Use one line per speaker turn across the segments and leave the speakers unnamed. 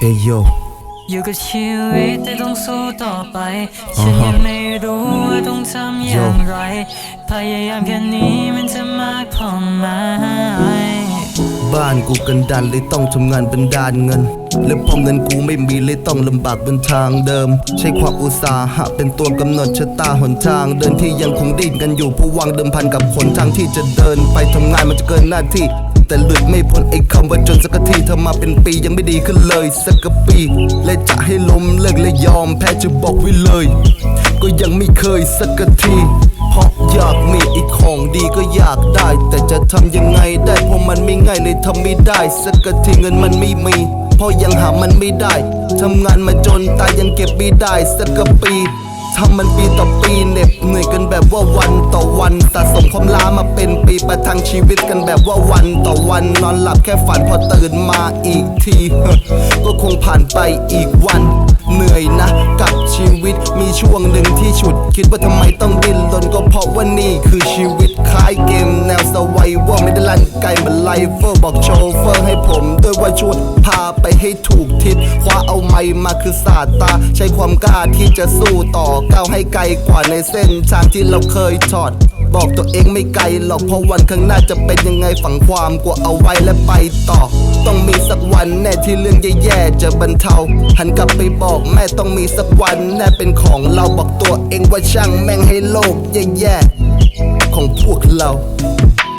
เอยโย
อยู่กับชีวิตแต่ต้องสู้ต่อไปฉันยังไม่รู้ว่าต้องทำอย่างไร พยายามแค่นี้มันจะมากพอไหม
บ้านกูกันดันเลยต้องทำงานเป็นด้านเงิน และพอเงินกูไม่มีเลยต้องลำบากบนทางเดิม ใช้ความอุตสาหะเป็นตัวกำหนดชะตาหนทาง เดินที่ยังคงดิ้นกันอยู่ผู้วางเดิมพันกับคนทางที่จะเดินไปทำงานมันจะเกินหน้าที่ แต่หลุดไม่พ้นไอ้คำว่าจนสักทีเธอมาเป็นปียังไม่ดีขึ้นเลย สักปีและจะให้ล้มเลิกและยอมแพ้จะบอกไว้เลย ก็ยังไม่เคยสักทีเพราะอยากมีอีกของดีก็อยากได้ แต่จะทำยังไงได้เพราะมันไม่ง่ายเลยทำไม่ได้สักทีเงินมันไม่มีเพราะยังหามันไม่ได้ ทำงานมาจนตายยังเก็บไม่ได้สักปีทำมันปีต่อปีเหน็บเหนื่อยกันแบบว่าวันต่อวันสะสมความล้ามาเป็นปี งชีวิตกันแบบว่าวันต่อวันนอนหลับแค่ฝันพอตื่นมาอีกที ก็คงผ่านไปอีกวัน เหนื่อยนะกับชีวิตมีช่วงหนึ่งที่ฉุด คิดว่าทำไมต้องดิ้นรนก็เพราะว่านี่คือชีวิต เหมือนไลเฟอร์บอกโชเฟอร์ให้ผม ด้วยว่าช่วยพาไปให้ถูกทิศคว้าเอาไม้มาคือศาสตา ใช้ความกล้าที่จะสู้ต่อก้าวให้ไกลกว่าในเส้นทางที่เราเคยถอดบอกตัวเองไม่ไกลหรอกเพราะวันข้างหน้าจะเป็นยังไงฝังความกลัวเอาไว้และไปต่อ ต้องมีสักวันแน่ที่เรื่องแย่ๆจะบรรเทา หันกลับไปบอกแม่ต้องมีสักวันแน่เป็นของเราบอกตัวเองว่าช่างแม่งให้โลกแย่ๆของพวกเรา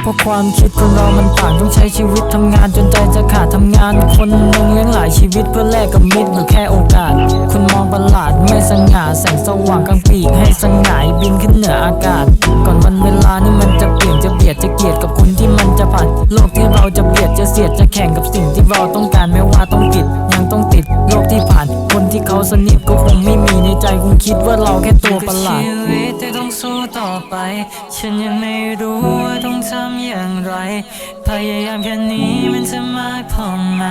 เพราะความคิดคนเรามันต่างต้องใช้ชีวิตทำงานจนใจจะขาดทำงานคนหนึ่งเลี้ยงหลายชีวิตเพื่อแลกกับมิตรหรือแค่โอกาส คุณมองประหลาดไม่สง่าแสงสว่างกลางปีกให้สง่ายบินขึ้นเหนืออากาศ ก่อนวันเวลานี่มันจะเปลี่ยนจะเบียดจะเกลียดกับคนที่มันจะผ่านโลกที่เราจะเบียดจะเสียดจะแข่งกับสิ่งที่เราต้องการไม่ว่าต้องติดยังต้องติดโลกที่ผ่าน คนที่เขาสนิทก็คงไม่มีในใจคงคิดว่าเราแค่ตัวประหลาดชีวิตที่ต้องสู้ต่อไป ฉันยังไม่รู้ว่า ทำอย่างไร พยายามแค่นี้มันจะมากพอไหม